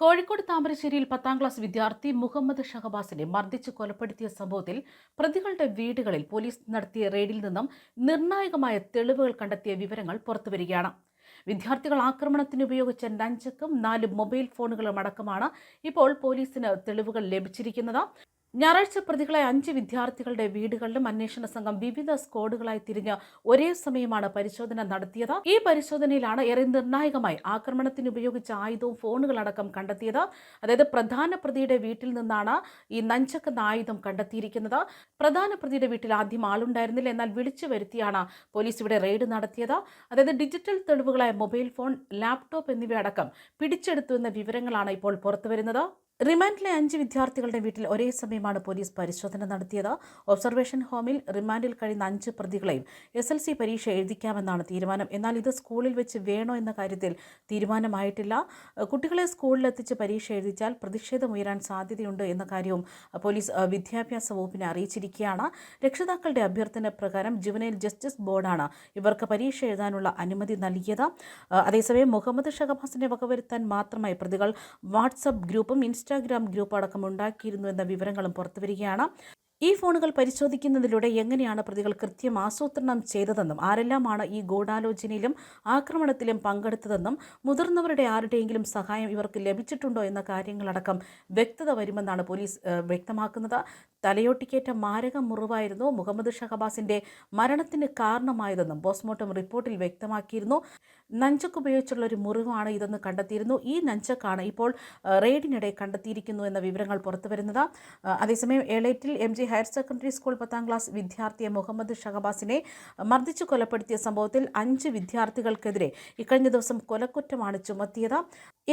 കോഴിക്കോട് താമരശ്ശേരിയിൽ പത്താം ക്ലാസ് വിദ്യാർത്ഥി മുഹമ്മദ് ഷഹബാസിനെ മർദ്ദിച്ച് കൊലപ്പെടുത്തിയ സംഭവത്തിൽ പ്രതികളുടെ വീടുകളിൽ പോലീസ് നടത്തിയ റെയ്ഡിൽ നിന്നും നിർണായകമായ തെളിവുകൾ കണ്ടെത്തിയ വിവരങ്ങൾ പുറത്തുവരികയാണ്. വിദ്യാർത്ഥികൾ ആക്രമണത്തിന് ഉപയോഗിച്ച നഞ്ചക്കും നാല് മൊബൈൽ ഫോണുകളും അടക്കമാണ് ഇപ്പോൾ പോലീസിന് തെളിവുകൾ ലഭിച്ചിരിക്കുന്നത്. ഞായറാഴ്ച പ്രതികളെ അഞ്ച് വിദ്യാർത്ഥികളുടെ വീടുകളിലും അന്വേഷണ സംഘം വിവിധ സ്കോഡുകളായി തിരിഞ്ഞ് ഒരേ സമയമാണ് പരിശോധന നടത്തിയത്. ഈ പരിശോധനയിലാണ് ഏറെ നിർണായകമായി ആക്രമണത്തിന് ഉപയോഗിച്ച ആയുധവും ഫോണുകളടക്കം കണ്ടെത്തിയത്. അതായത് പ്രധാന പ്രതിയുടെ വീട്ടിൽ നിന്നാണ് ഈ നഞ്ചക്കെന്ന ആയുധം കണ്ടെത്തിയിരിക്കുന്നത്. പ്രധാന പ്രതിയുടെ വീട്ടിൽ ആദ്യം ആളുണ്ടായിരുന്നില്ല. എന്നാൽ വിളിച്ചു വരുത്തിയാണ് പോലീസ് ഇവിടെ റെയ്ഡ് നടത്തിയത്. അതായത് ഡിജിറ്റൽ തെളിവുകളായ മൊബൈൽ ഫോൺ ലാപ്ടോപ്പ് എന്നിവയടക്കം പിടിച്ചെടുത്തു എന്ന വിവരങ്ങളാണ് ഇപ്പോൾ പുറത്തുവരുന്നത്. റിമാൻഡിലെ അഞ്ച് വിദ്യാർത്ഥികളുടെ വീട്ടിൽ ഒരേ സമയമാണ് പോലീസ് പരിശോധന നടത്തിയത്. ഒബ്സർവേഷൻ ഹോമിൽ റിമാൻഡിൽ കഴിയുന്ന അഞ്ച് പ്രതികളെയും എസ് എൽ സി പരീക്ഷ എഴുതിക്കാമെന്നാണ് തീരുമാനം. എന്നാൽ ഇത് സ്കൂളിൽ വെച്ച് വേണോ എന്ന കാര്യത്തിൽ തീരുമാനമായിട്ടില്ല. കുട്ടികളെ സ്കൂളിലെത്തിച്ച് പരീക്ഷ എഴുതിച്ചാൽ പ്രതിഷേധം ഉയരാൻ സാധ്യതയുണ്ട് എന്ന കാര്യവും പോലീസ് വിദ്യാഭ്യാസ വകുപ്പിനെ അറിയിച്ചിരിക്കുകയാണ്. രക്ഷിതാക്കളുടെ അഭ്യർത്ഥന പ്രകാരം ജുവനൈൽ ജസ്റ്റിസ് ബോർഡാണ് ഇവർക്ക് പരീക്ഷ എഴുതാനുള്ള അനുമതി നൽകിയത്. അതേസമയം മുഹമ്മദ് ഷഹബാസിനെ വകവരുത്താൻ മാത്രമായി പ്രതികൾ വാട്സപ്പ് ഗ്രൂപ്പും ഇൻസ്റ്റാഗ്രാം ഗ്രൂപ്പ് അടക്കം ഉണ്ടാക്കിയിരുന്നു എന്ന വിവരങ്ങളും പുറത്തുവരികയാണ്. ഈ ഫോണുകൾ പരിശോധിക്കുന്നതിലൂടെ എങ്ങനെയാണ് പ്രതികൾ കൃത്യം ആസൂത്രണം ചെയ്തതെന്നും ആരെല്ലാമാണ് ഈ ഗൂഢാലോചനയിലും ആക്രമണത്തിലും പങ്കെടുത്തതെന്നും മുതിർന്നവരുടെ ആരുടെയെങ്കിലും സഹായം ഇവർക്ക് ലഭിച്ചിട്ടുണ്ടോ എന്ന കാര്യങ്ങളടക്കം വ്യക്തത വരുമെന്നാണ് പോലീസ് വ്യക്തമാക്കുന്നത്. തലയോട്ടിക്കേറ്റ മാരക മുറിവായിരുന്നു മുഹമ്മദ് ഷഹബാസിന്റെ മരണത്തിന് കാരണമായതെന്നും പോസ്റ്റ്മോർട്ടം റിപ്പോർട്ടിൽ വ്യക്തമാക്കിയിരുന്നു. നഞ്ചക്ക് ഉപയോഗിച്ചുള്ള ഒരു മുറിവാണ് ഇതെന്ന് കണ്ടെത്തിയിരുന്നു. ഈ നഞ്ചക്കാണ് ഇപ്പോൾ റെയ്ഡിനിടെ കണ്ടെത്തിയിരിക്കുന്നു എന്ന വിവരങ്ങൾ പുറത്തുവരുന്നത് അതേസമയം Elettil M G higher secondary school പത്താം ക്ലാസ് വിദ്യാർത്ഥിയെ മുഹമ്മദ് ഷഹബാസിനെ മർദ്ദിച്ചു കൊലപ്പെടുത്തിയ സംഭവത്തിൽ അഞ്ച് വിദ്യാർത്ഥികൾക്കെതിരെ ഇക്കഴിഞ്ഞ ദിവസം കൊലക്കുറ്റമാണ് ചുമത്തിയത്.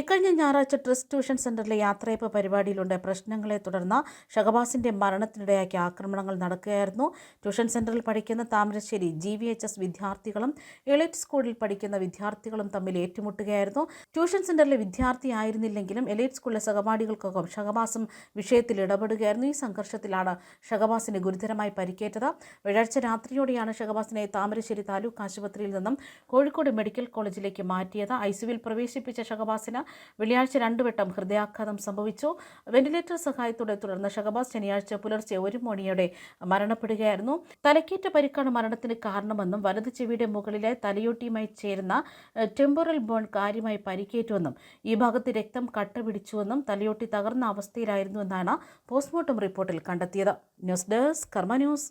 ഇക്കഴിഞ്ഞ ഞായറാഴ്ച ട്രസ്റ്റ് ട്യൂഷൻ സെന്ററിലെ യാത്രയപ്പ് പരിപാടിയിലുണ്ട്. പ്രശ്നങ്ങളെ തുടർന്ന് ഷഹബാസിന്റെ മരണത്തിനിടയാക്കിയ ആക്രമണങ്ങൾ നടക്കുകയായിരുന്നു. ട്യൂഷൻ സെന്ററിൽ പഠിക്കുന്ന Thamarassery G V H S വിദ്യാർത്ഥികളും എലൈറ്റ് സ്കൂളിൽ പഠിക്കുന്ന വിദ്യാർത്ഥികളും തമ്മിൽ ഏറ്റുമുട്ടുകയായിരുന്നു. ട്യൂഷൻ സെന്ററിലെ വിദ്യാർത്ഥിയായിരുന്നില്ലെങ്കിലും എലൈറ്റ് സ്കൂളിലെ സഹപാഠികൾക്കൊപ്പം ഷഹബാസും വിഷയത്തിൽ ഇടപെടുകയായിരുന്നു. ഈ സംഘർഷത്തിലാണ് ഷഹബാസിന് ഗുരുതരമായി പരിക്കേറ്റത്. വ്യാഴാഴ്ച രാത്രിയോടെയാണ് ഷഹബാസിനെ താമരശ്ശേരി താലൂക്ക് ആശുപത്രിയിൽ നിന്നും കോഴിക്കോട് മെഡിക്കൽ കോളേജിലേക്ക് മാറ്റിയത്. ഐസിയുവിൽ പ്രവേശിപ്പിച്ച ഷഹബാസിന് വെള്ളിയാഴ്ച രണ്ടുവട്ടം ഹൃദയാഘാതം സംഭവിച്ചു. വെന്റിലേറ്റർ സഹായത്തോടെ തുടർന്ന് ഷഹബാസ് ശനിയാഴ്ച പുലർച്ചെ ഒരു മണിയോടെ മരണപ്പെടുകയായിരുന്നു. തലക്കേറ്റ പരിക്കാണ് മരണത്തിന് കാരണമെന്നും വലത് ചെവിയുടെ മുകളിലെ തലയോട്ടിയുമായി ചേരുന്ന ടെമ്പറൽ ബോൺ കാര്യമായി പരിക്കേറ്റുവെന്നും ഈ ഭാഗത്ത് രക്തം കട്ട പിടിച്ചുവെന്നും തലയോട്ടി തകർന്ന അവസ്ഥയിലായിരുന്നുവെന്നാണ് പോസ്റ്റ്മോർട്ടം റിപ്പോർട്ടിൽ കണ്ടെത്തിയത്. News desk Karma news.